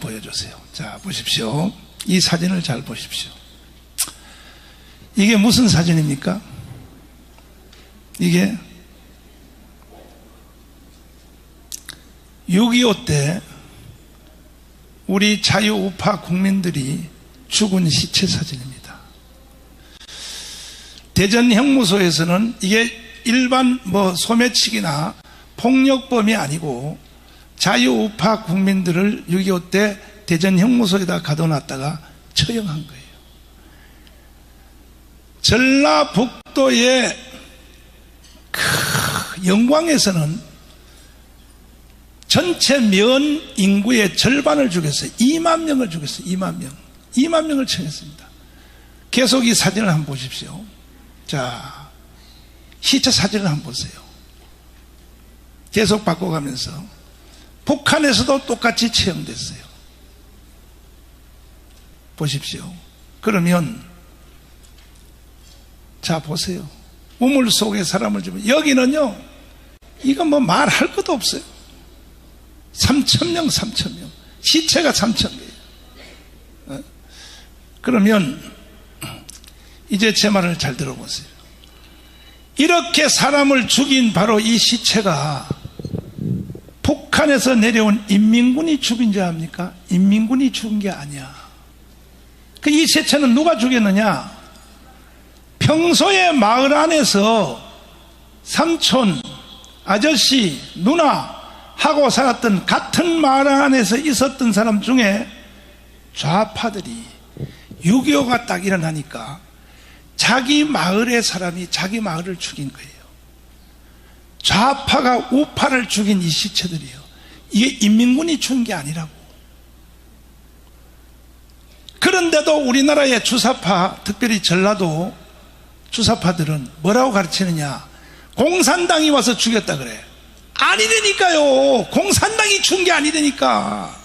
보여주세요. 자, 보십시오. 이 사진을 잘 보십시오. 이게 무슨 사진입니까? 이게 6.25 때 우리 자유우파 국민들이 죽은 시체 사진입니다. 대전 형무소에서는 이게 일반 뭐 소매치기나 폭력범이 아니고 자유우파 국민들을 6.25 때 대전 형무소에다 가둬놨다가 처형한 거예요. 전라북도의 그 영광에서는 전체 면 인구의 절반을 죽였어요. 2만 명을 죽였어요. 2만 명. 2만 명을 처했습니다. 계속 이 사진을 한번 보십시오. 자, 시체 사진을 한번 보세요. 계속 바꿔가면서 북한에서도 똑같이 처형됐어요. 보십시오. 그러면 자 보세요. 우물 속에 사람을 주면 여기는요. 이건 뭐 말할 것도 없어요. 3천 명, 3천 명. 시체가 3천 개예요. 어? 그러면 이제 제 말을 잘 들어보세요. 이렇게 사람을 죽인 바로 이 시체가 북한에서 내려온 인민군이 죽인 줄 압니까? 인민군이 죽은 게 아니야. 그이 시체는 누가 죽였느냐? 평소에 마을 안에서 삼촌, 아저씨, 누나 하고 살았던 같은 마을 안에서 있었던 사람 중에 좌파들이 6.25가 딱 일어나니까 자기 마을의 사람이 자기 마을을 죽인 거예요. 좌파가 우파를 죽인 이 시체들이요. 이게 인민군이 죽은 게 아니라고. 그런데도 우리나라의 주사파, 특별히 전라도 주사파들은 뭐라고 가르치느냐? 공산당이 와서 죽였다 그래. 아니라니까요. 공산당이 죽은 게 아니라니까.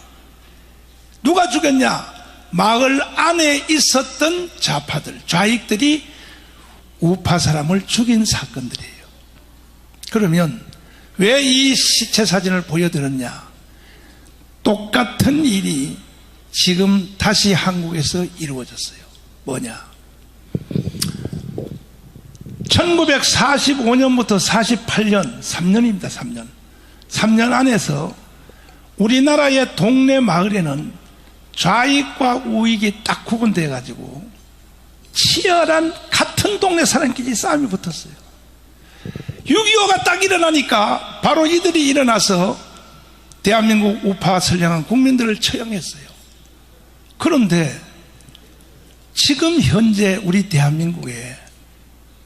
누가 죽였냐? 마을 안에 있었던 좌파들, 좌익들이 우파 사람을 죽인 사건들이에요. 그러면 왜 이 시체 사진을 보여드렸냐? 똑같은 일이 지금 다시 한국에서 이루어졌어요. 뭐냐? 1945년부터 48년, 3년입니다, 3년. 3년 안에서 우리나라의 동네 마을에는 좌익과 우익이 딱 구분되어 가지고 치열한 같은 동네 사람끼리 싸움이 붙었어요. 6.25가 딱 일어나니까 바로 이들이 일어나서 대한민국 우파 선량한 국민들을 처형했어요. 그런데 지금 현재 우리 대한민국에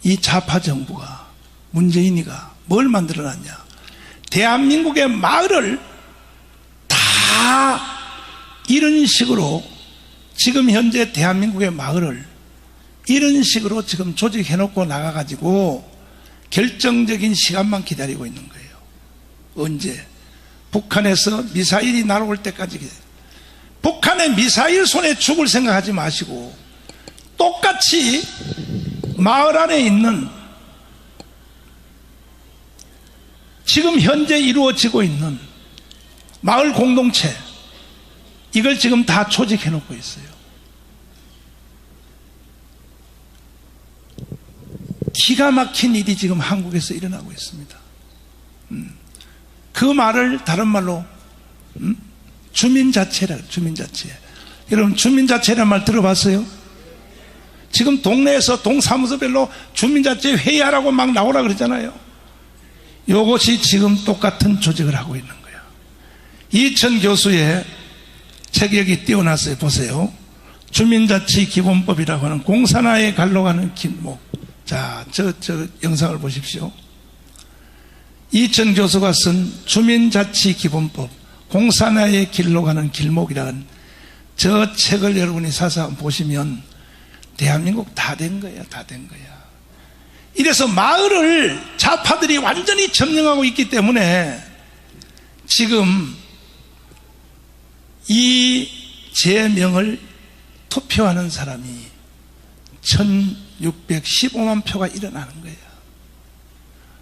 이 좌파 정부가 문재인이가 뭘 만들어놨냐? 대한민국의 마을을 다 이런 식으로 지금 현재 대한민국의 마을을 이런 식으로 지금 조직해놓고 나가가지고 결정적인 시간만 기다리고 있는 거예요. 언제? 북한에서 미사일이 날아올 때까지. 북한의 미사일 손에 죽을 생각하지 마시고 똑같이 마을 안에 있는 지금 현재 이루어지고 있는 마을 공동체 이걸 지금 다 조직해 놓고 있어요. 기가 막힌 일이 지금 한국에서 일어나고 있습니다. 음. 그 말을 다른 말로 음? 주민 자체라 주민 자체. 여러분 주민 자체란 말 들어봤어요? 지금 동네에서 동사무소별로 주민 자체 회의하라고 막 나오라 그러잖아요. 이것이 지금 똑같은 조직을 하고 있는 거예요. 이천 교수의 체격이 뛰어났어요. 보세요. 주민자치 기본법이라고 하는 공산화에 갈로 가는 길목. 자, 저, 저 영상을 보십시오. 이천 교수가 쓴 주민자치 기본법, 공산화의 길로 가는 길목이라는 저 책을 여러분이 사서 보시면 대한민국 다 된 거야, 다 된 거야. 이래서 마을을 좌파들이 완전히 점령하고 있기 때문에 지금 이 제명을 투표하는 사람이 1615만 표가 일어나는 거예요.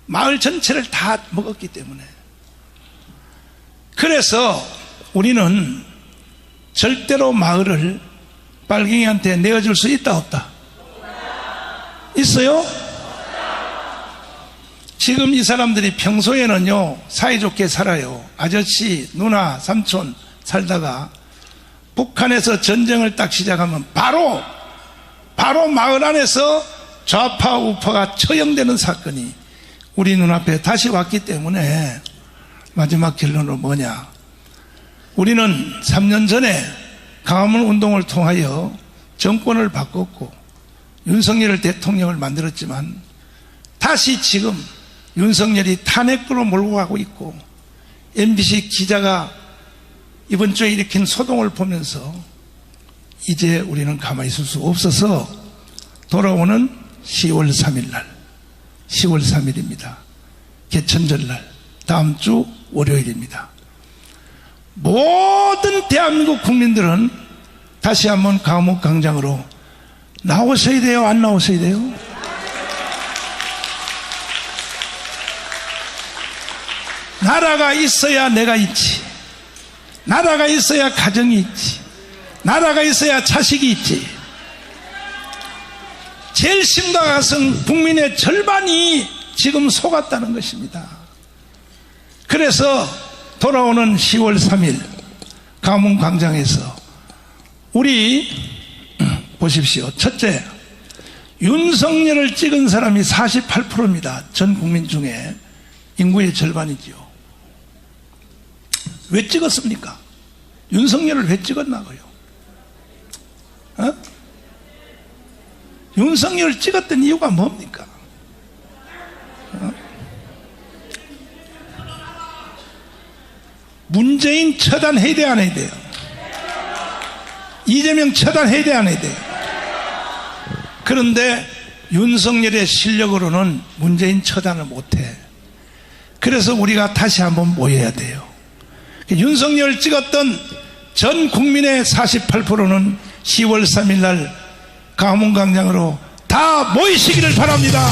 마을 전체를 다 먹었기 때문에. 그래서 우리는 절대로 마을을 빨갱이한테 내어줄 수 있다 없다? 있어요? 지금 이 사람들이 평소에는요 사이좋게 살아요 아저씨 누나 삼촌 살다가 북한에서 전쟁을 딱 시작하면 바로 바로 마을 안에서 좌파 우파가 처형되는 사건이 우리 눈앞에 다시 왔기 때문에 마지막 결론은 뭐냐? 우리는 3년 전에 강화문 운동을 통하여 정권을 바꿨고 윤석열 대통령을 만들었지만 다시 지금 윤석열이 탄핵으로 몰고 가고 있고 MBC 기자가 이번 주에 일으킨 소동을 보면서 이제 우리는 가만히 있을 수 없어서 돌아오는 10월 3일 날 10월 3일입니다. 개천절 날 다음 주 월요일입니다. 모든 대한민국 국민들은 다시 한번 감옥 광장으로 나오셔야 돼요? 안 나오셔야 돼요? 나라가 있어야 내가 있지. 나라가 있어야 가정이 있지. 나라가 있어야 자식이 있지. 제일 심각한 국민의 절반이 지금 속았다는 것입니다. 그래서 돌아오는 10월 3일 가문 광장에서 우리 보십시오. 첫째, 윤석열을 찍은 사람이 48%입니다. 전 국민 중에 인구의 절반이지요. 왜 찍었습니까? 윤석열을 왜 찍었나고요? 어? 윤석열을 찍었던 이유가 뭡니까? 어? 문재인 처단해야 돼, 안 해야 돼요? 이재명 처단해야 돼, 안 해야 돼요? 그런데 윤석열의 실력으로는 문재인 처단을 못해. 그래서 우리가 다시 한번 모여야 돼요. 윤석열 찍었던 전 국민의 48%는 10월 3일 날 가문광장으로 다 모이시기를 바랍니다.